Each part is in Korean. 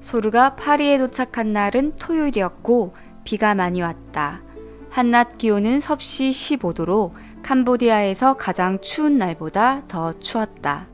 소르가 파리에 도착한 날은 토요일이었고 비가 많이 왔다. 한낮 기온은 섭씨 15도로 캄보디아에서 가장 추운 날보다 더 추웠다.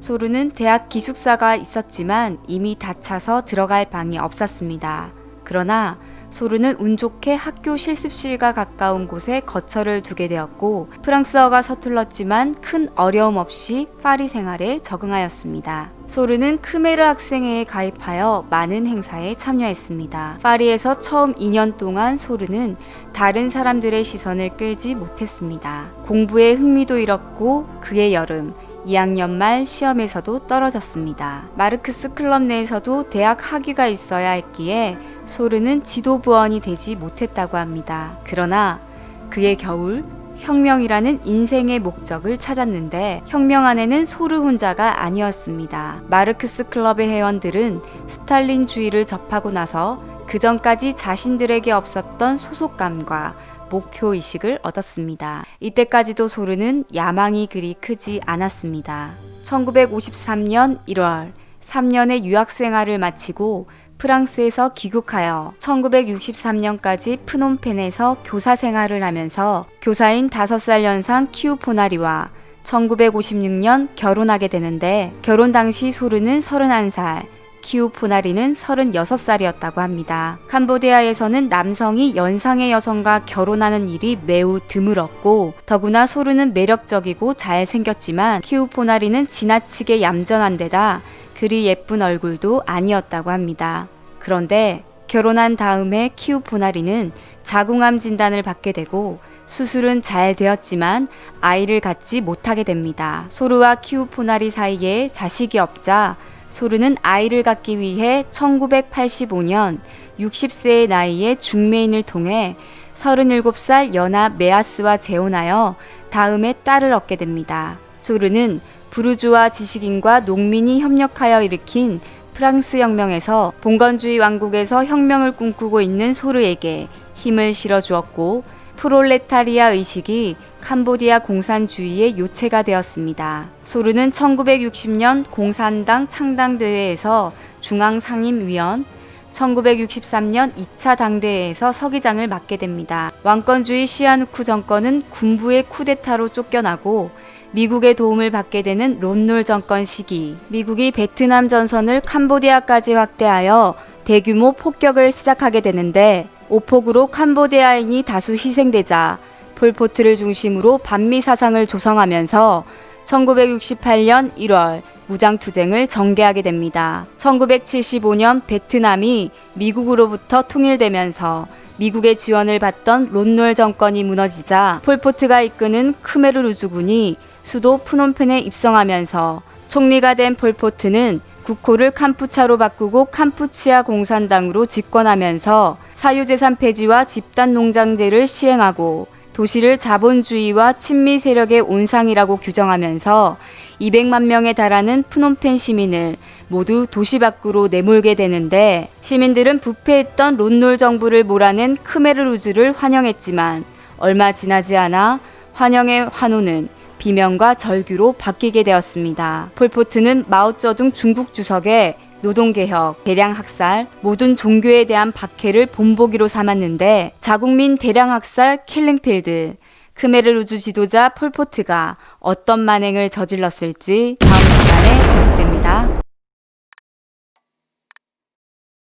소르는 대학 기숙사가 있었지만 이미 다 차서 들어갈 방이 없었습니다. 그러나 소르는 운 좋게 학교 실습실과 가까운 곳에 거처를 두게 되었고 프랑스어가 서툴렀지만 큰 어려움 없이 파리 생활에 적응하였습니다. 소르는 크메르 학생회에 가입하여 많은 행사에 참여했습니다. 파리에서 처음 2년 동안 소르는 다른 사람들의 시선을 끌지 못했습니다. 공부에 흥미도 잃었고 그의 여름 2학년 말 시험에서도 떨어졌습니다. 마르크스 클럽 내에서도 대학 학위가 있어야 했기에 소르는 지도부원이 되지 못했다고 합니다. 그러나 그의 겨울 혁명이라는 인생의 목적을 찾았는데 혁명 안에는 소르 혼자가 아니었습니다. 마르크스 클럽의 회원들은 스탈린주의를 접하고 나서 그 전까지 자신들에게 없었던 소속감과 목표 의식을 얻었습니다. 이때까지도 소르는 야망이 그리 크지 않았습니다. 1953년 1월 3년의 유학 생활을 마치고 프랑스에서 귀국하여 1963년까지 프놈펜에서 교사 생활을 하면서 교사인 5살 연상 키우포나리와 1956년 결혼하게 되는데 결혼 당시 소르는 31살, 키우 포나리는 36살이었다고 합니다. 캄보디아에서는 남성이 연상의 여성과 결혼하는 일이 매우 드물었고 더구나 소르는 매력적이고 잘생겼지만 키우 포나리는 지나치게 얌전한 데다 그리 예쁜 얼굴도 아니었다고 합니다. 그런데 결혼한 다음에 키우 포나리는 자궁암 진단을 받게 되고 수술은 잘 되었지만 아이를 갖지 못하게 됩니다. 소르와 키우포나리 사이에 자식이 없자 소르는 아이를 갖기 위해 1985년 60세의 나이에 중매인을 통해 37살 연하 메아스와 재혼하여 다음에 딸을 얻게 됩니다. 소르는 부르주아 지식인과 농민이 협력하여 일으킨 프랑스 혁명에서 봉건주의 왕국에서 혁명을 꿈꾸고 있는 소르에게 힘을 실어 주었고 프롤레타리아 의식이 캄보디아 공산주의의 요체가 되었습니다. 소르는 1960년 공산당 창당대회에서 중앙상임위원, 1963년 2차 당대회에서 서기장을 맡게 됩니다. 왕권주의 시아누쿠 정권은 군부의 쿠데타로 쫓겨나고 미국의 도움을 받게 되는 론놀 정권 시기, 미국이 베트남 전선을 캄보디아까지 확대하여 대규모 폭격을 시작하게 되는데 오폭으로 캄보디아인이 다수 희생되자 폴포트를 중심으로 반미 사상을 조성하면서 1968년 1월 무장투쟁을 전개하게 됩니다. 1975년 베트남이 미국으로부터 통일되면서 미국의 지원을 받던 론놀 정권이 무너지자 폴포트가 이끄는 크메르루즈군이 수도 푸놈펜에 입성하면서 총리가 된 폴포트는 국호를 캄푸차로 바꾸고 캄푸치아 공산당으로 집권하면서 사유재산 폐지와 집단 농장제를 시행하고 도시를 자본주의와 친미 세력의 온상이라고 규정하면서 200만 명에 달하는 프놈펜 시민을 모두 도시 밖으로 내몰게 되는데 시민들은 부패했던 론놀 정부를 몰아낸 크메르루즈를 환영했지만 얼마 지나지 않아 환영의 환호는 비명과 절규로 바뀌게 되었습니다. 폴포트는 마오쩌둥 중국 주석의 노동개혁, 대량학살, 모든 종교에 대한 박해를 본보기로 삼았는데 자국민 대량학살 킬링필드, 크메르루즈 지도자 폴포트가 어떤 만행을 저질렀을지 다음 시간에 계속